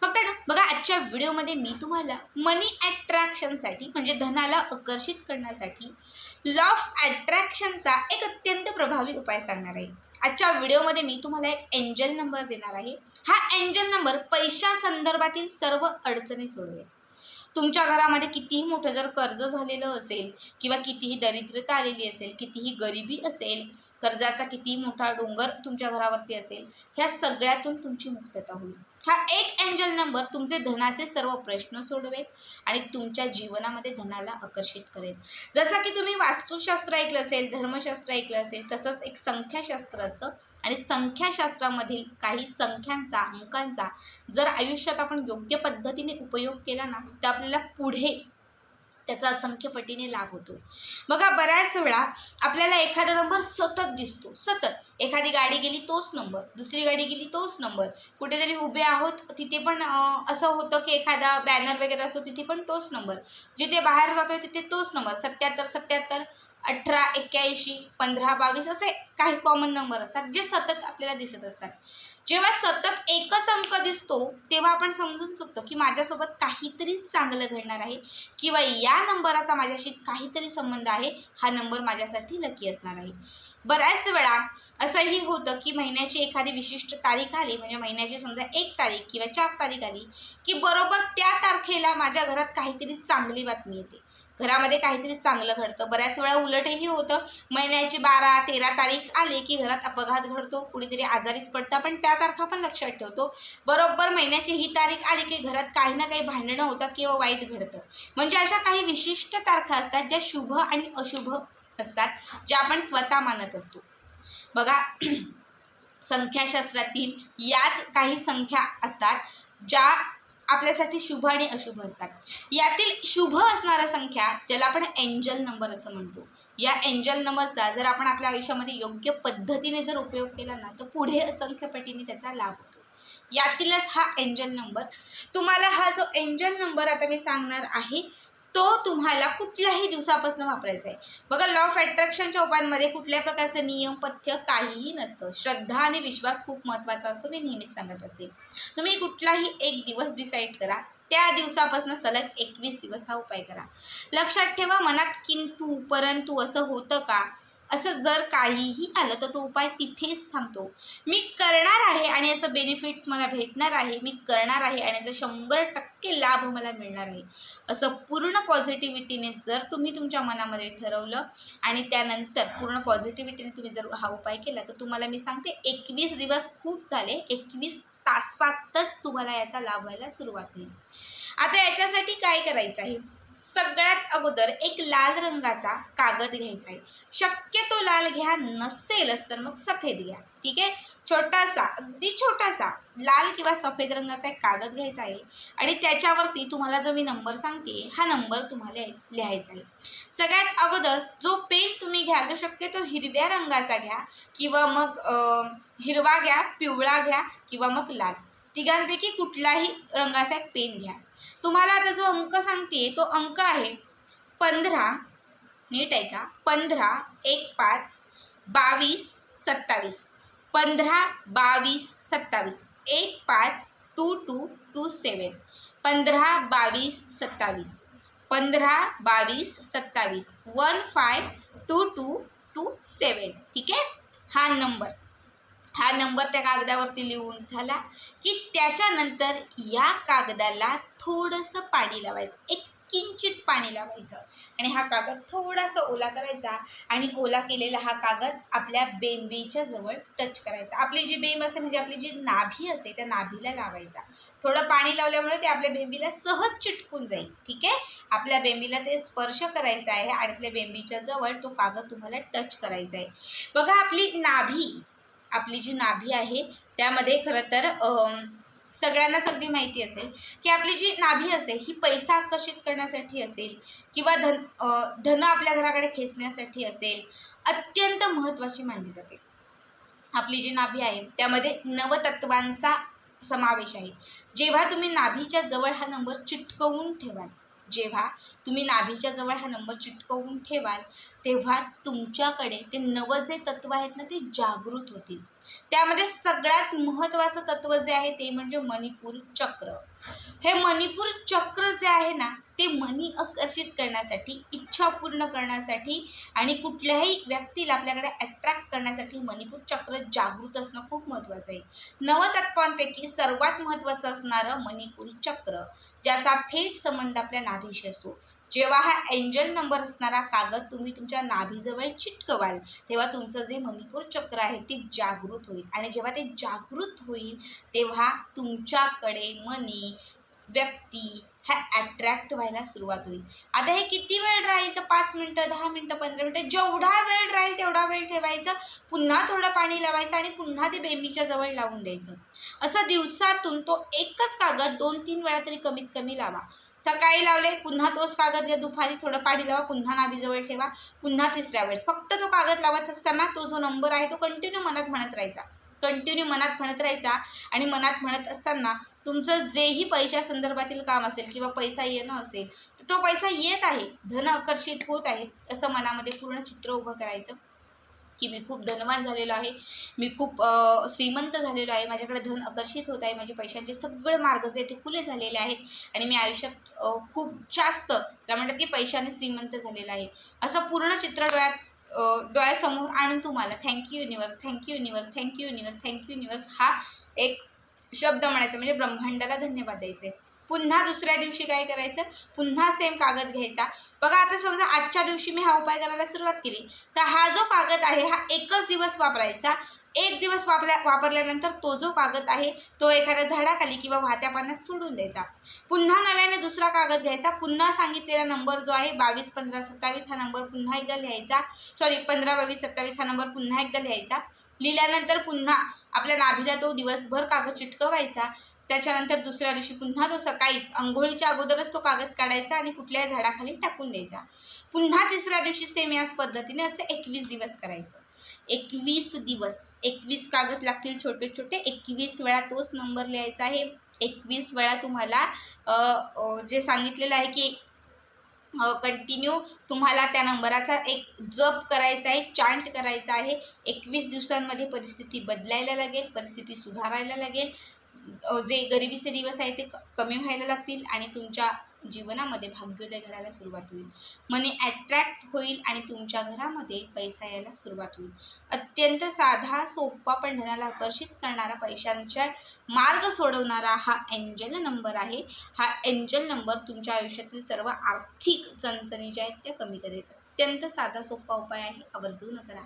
फक्त ना बघा आजच्या व्हिडिओमध्ये मी तुम्हाला मनी अट्रॅक्शनसाठी म्हणजे धनाला आकर्षित करण्यासाठी लॉ ऑफ अट्रॅक्शनचा एक अत्यंत प्रभावी उपाय सांगणार आहे. आजच्या व्हिडिओमध्ये मी तुम्हाला एक एंजल नंबर देणार आहे. हा एंजल नंबर पैशा संदर्भातील सर्व अडचणी सोडवेल. तुमच्या घरामध्ये कितीही मोठं जर कर्ज झालेलं असेल किंवा कितीही दरिद्रता आलेली असेल कितीही गरिबी असेल कर्जाचा कितीही मोठा डोंगर तुमच्या घरावरती असेल ह्या सगळ्यातून तुमची मुक्तता होईल. हा एक एंजल नंबर तुमचे धनाचे सर्व प्रश्न सोडवेल आणि तुमच्या जीवनामध्ये धनाला आकर्षित करेल. जसं की तुम्ही वास्तुशास्त्र ऐकलं असेल धर्मशास्त्र ऐकलं असेल तसंच एक संख्याशास्त्र असतं. आणि संख्याशास्त्रामधील काही संख्यांचा अंकांचा जर आयुष्यात आपण योग्य पद्धतीने उपयोग केला ना तर आपल्याला पुढे त्याचा असंख्य पटीने लाभ होतो. बघा बऱ्याच वेळा आपल्याला एखादा नंबर सतत दिसतो. सतत. एखादी गाडी गेली तोच नंबर दुसरी गाडी गेली तोच नंबर कुठेतरी उभे आहोत तिथे पण असं होतं की एखादा बॅनर वगैरे असतो तिथे पण तोच नंबर जिथे बाहेर जातोय तिथे तोच नंबर सत्याहत्तर सत्याहत्तर अठरा एक्क्याऐंशी पंधरा बावीस असे काही कॉमन नंबर असतात जे सतत आपल्याला दिसत असतात. जेव्हा सतत एकच अंक दिसतो तेव्हा आपण समजून चुकतो की माझ्यासोबत काहीतरी चांगलं घडणार आहे किंवा या नंबराचा माझ्याशी काहीतरी संबंध आहे हा नंबर माझ्यासाठी लकी असणार आहे. बऱ्याच वेळा असंही होतं की महिन्याची एखादी विशिष्ट तारीख आली म्हणजे महिन्याची समजा एक तारीख किंवा चार तारीख आली की बरोबर त्या तारखेला माझ्या घरात काहीतरी चांगली बातमी येते. घरामध्ये काहीतरी चांगलं घडतं. बऱ्याच वेळा उलटही होतं. महिन्याची बारा तेरा तारीख आली की घरात अपघात घडतो. कुणीतरी आजारीच पडतं. पण त्या तारखा पण लक्षात ठेवतो. बरोबर महिन्याची ही तारीख आली की घरात काही ना काही भांडणं होतात किंवा वाईट घडतं. म्हणजे अशा काही विशिष्ट तारखा असतात ज्या शुभ आणि अशुभ असतात ज्या आपण स्वतः मानत असतो. बघा संख्याशास्त्रातील याच काही संख्या असतात ज्या आपल्यासाठी शुभ आणि अशुभ असतात. यातील शुभ असणाऱ्या संख्या ज्याला आपण एंजल नंबर असं म्हणतो. या एंजल नंबरचा जर आपण आपल्या आयुष्यामध्ये योग्य पद्धतीने जर उपयोग केला ना तर पुढे असंख्य पटीने त्याचा लाभ होतो. यातीलच हा एंजल नंबर तुम्हाला हा जो एंजल नंबर आता मी सांगणार आहे तो तुम्हाला कुठल्याही दिवसापासून वापरायचा आहे. बघा लॉ ऑफ अट्रॅक्शनच्या उपायांमध्ये कुठल्या प्रकारचं नियम पथ्य काहीही नसतं. श्रद्धा आणि विश्वास खूप महत्त्वाचा असतो मी नेहमीच सांगत असते. तुम्ही कुठलाही एक दिवस डिसाईड करा. त्या दिवसापासून सलग एकवीस दिवस हा उपाय करा. लक्षात ठेवा मनात किंतु परंतु असं होतं का? असं जर काहीही आलं तर तो उपाय तिथेच थांबतो. मी करणार आहे आणि याचं बेनिफिट्स मला भेटणार आहे. मी करणार आहे आणि याचा शंभर टक्के लाभ मला मिळणार आहे. असं पूर्ण पॉझिटिव्हिटीने जर तुम्ही तुमच्या मनामध्ये ठरवलं आणि त्यानंतर पूर्ण पॉझिटिव्हिटीने तुम्ही जर हा उपाय केला तर तुम्हाला मी सांगते एकवीस दिवस खूप झाले. एकवीस तासातच तुम्हाला याचा लाभ व्हायला सुरुवात होईल. आता याच्यासाठी काय करायचं आहे? सगळ्यात अगोदर एक लाल रंगाचा कागद घ्यायचा आहे. शक्यतो लाल घ्या नसेलच तर मग सफेद घ्या. ठीक आहे? छोटासा अगदी छोटासा लाल किंवा सफेद रंगाचा एक कागद घ्यायचा आहे. आणि त्याच्यावरती तुम्हाला जो मी नंबर सांगते हा नंबर तुम्हाला लिहायचा आहे. सगळ्यात अगोदर जो पेन तुम्ही घ्याल तो शक्यतो हिरव्या रंगाचा घ्या किंवा मग हिरवा घ्या पिवळा घ्या किंवा मग लाल. तिघांपैकी कुठलाही रंगाचा एक पेन घ्या. तुम्हाला आता जो अंक सांगते तो अंक आहे पंधरा नीट आहे का? पंधरा एक पाच बावीस सत्तावीस. पंधरा बावीस सत्तावीस. एक पाच टू टू टू सेवन पंधरा बावीस सत्तावीस. पंधरा बावीस सत्तावीस. One five two two two seven ठीक आहे? हा नंबर हा नंबर त्या कागदावरती लिहून झाला की त्याच्यानंतर या कागदाला थोडंसं पाणी लावायचं. एक किंचित पाणी लावायचं. आणि हा कागद थोडासा ओला करायचा आणि ओला केलेला हा कागद आपल्या बेंबीच्या जवळ टच करायचा. आपली जी बेंब असते म्हणजे आपली जी नाभी असते त्या नाभीला लावायचा. थोडं पाणी लावल्यामुळे ते आपल्या बेंबीला सहज चिटकून जाईल. ठीक आहे? आपल्या बेंबीला ते स्पर्श करायचा आहे आणि आपल्या बेंबीच्या जवळ तो कागद तुम्हाला टच करायचा आहे. बघा आपली नाभी आपली जी नाभी आहे त्यामध्ये खरं तर सगळ्यांनाच अगदी माहिती असेल की आपली जी नाभी असेल ही पैसा आकर्षित करण्यासाठी असेल किंवा धन धन आपल्या घराकडे खेचण्यासाठी असेल अत्यंत महत्त्वाची मानली जाते. आपली जी नाभी आहे त्यामध्ये नवतत्वांचा समावेश आहे. जेव्हा तुम्ही नाभीच्या जवळ हा नंबर चिटकवून ठेवाल जेव्हा तुम्ही नाभीच्या जवळ हा नंबर चिटकवून ठेवाल तेव्हा तुमच्याकडे ते नवं जे तत्व आहेत ना ते जागृत होतील. त्यामध्ये सगळ्यात महत्त्वाचं तत्व जे आहे ते म्हणजे मणिपूर चक्र. हे मणिपूर चक्र जे आहे ना ते मनी आकर्षित करण्यासाठी इच्छा पूर्ण करण्यासाठी आणि कुठल्याही व्यक्तीला आपल्याकडे अट्रॅक्ट करण्यासाठी मणिपूर चक्र जागृत असणं खूप महत्त्वाचं आहे. नवतत्वांपैकी सर्वात महत्त्वाचं असणारं मणिपूर चक्र ज्याचा थेट संबंध आपल्या नाभीशी असतो. जेव्हा हा एंजल नंबर असणारा कागद तुम्ही तुमच्या नाभीजवळ चिटकवाल तेव्हा तुमचं जे मणिपूर चक्र आहे ते जागृत होईल. आणि जेव्हा ते जागृत होईल तेव्हा तुमच्याकडे मनी व्यक्ती ह्या अट्रॅक्ट व्हायला सुरुवात होईल. आता हे किती वेळ राहील? तर पाच मिनटं दहा मिनटं पंधरा मिनटं जेवढा वेळ राहील तेवढा वेळ ठेवायचं. पुन्हा थोडं पाणी लावायचं आणि पुन्हा ते बेंबीच्या जवळ लावून द्यायचं. असं दिवसातून तो एकच कागद दोन तीन वेळा तरी कमीत कमी लावा. सकाळी लावले पुन्हा तोच कागद घ्या दुपारी थोडं पाणी लावा पुन्हा नाभीजवळ ठेवा पुन्हा तिसऱ्या वेळेस. फक्त तो कागद लावत असताना तो जो नंबर आहे तो कंटिन्यू मनात म्हणत राहायचा. कंटिन्यू मनात म्हणत राहायचा आणि मनात म्हणत असताना तुमचं जेही पैशा संदर्भातील काम असेल किंवा पैसा येणं असेल तर तो पैसा येत आहे धन आकर्षित होत आहे असं मनामध्ये पूर्ण चित्र उभं करायचं. की मी खूप धनवान झालेलो आहे. मी खूप श्रीमंत झालेलो आहे. माझ्याकडे धन आकर्षित होत आहे. माझे पैशांचे सगळे मार्ग जे ते खुले झालेले आहेत. आणि मी आयुष्यात खूप जास्त त्याला म्हणतात की पैशाने श्रीमंत झालेलं आहे. असं पूर्ण चित्र डोळ्यात डोळ्यासमोर आणून तुम्हाला thank you universe thank you universe thank you universe thank you universe हा एक शब्द म्हणायचा म्हणजे ब्रह्मांडाला धन्यवाद द्यायचे. पुन्हा दुसऱ्या दिवशी काय करायचं? पुन्हा सेम कागद घ्यायचा. बघा आता समजा आजच्या दिवशी मी हा उपाय करायला सुरुवात केली. तर हा जो कागद आहे हा एकच दिवस वापरायचा. एक दिवस वापल्या वापरल्यानंतर तो जो कागद आहे तो एखाद्या झाडाखाली किंवा वाहत्या पाण्यात सोडून द्यायचा. पुन्हा नव्याने दुसरा कागद घ्यायचा. पुन्हा सांगितलेला नंबर जो आहे बावीस पंधरा सत्तावीस हा नंबर पुन्हा एकदा लिहायचा. सॉरी पंधरा बावीस सत्तावीस हा नंबर पुन्हा एकदा लिहायचा. लिहिल्यानंतर पुन्हा आपल्या नाभीला तो दिवसभर कागद चिटकवायचा. त्याच्यानंतर दुसऱ्या दिवशी पुन्हा तो सकाळीच आंघोळीच्या अगोदरच तो कागद काढायचा आणि कुठल्याही झाडाखाली टाकून द्यायचा. पुन्हा तिसऱ्या दिवशी सेम याच पद्धतीने असं एकवीस दिवस करायचं. एकवीस दिवस. एकवीस कागद लागतील छोटे छोटे. एकवीस वेळा तोच नंबर लिहायचा आहे. एकवीस वेळा तुम्हाला जे सांगितलेलं आहे की कंटिन्यू तुम्हाला त्या नंबराचा एक जप करायचा आहे चांट करायचा आहे. एकवीस दिवसांमध्ये परिस्थिती बदलायला लागेल परिस्थिती सुधारायला लागेल. जे गरिबीचे दिवस आहे ते क- कमी व्हायला लागतील आणि तुमच्या जीवनामध्ये भाग्योदय घडायला सुरुवात होईल. मनी अट्रॅक्ट होईल आणि तुमच्या घरामध्ये पैसा यायला सुरुवात होईल. अत्यंत साधा सोपा पण धनाला आकर्षित करणारा पैशांच्या मार्ग सोडवणारा हा एंजल नंबर आहे. हा एंजल नंबर तुमच्या आयुष्यातील सर्व आर्थिक चणचणी ज्या आहेत त्या कमी करेल. अत्यंत साधा सोपा उपाय आहे. आवर्जून करा.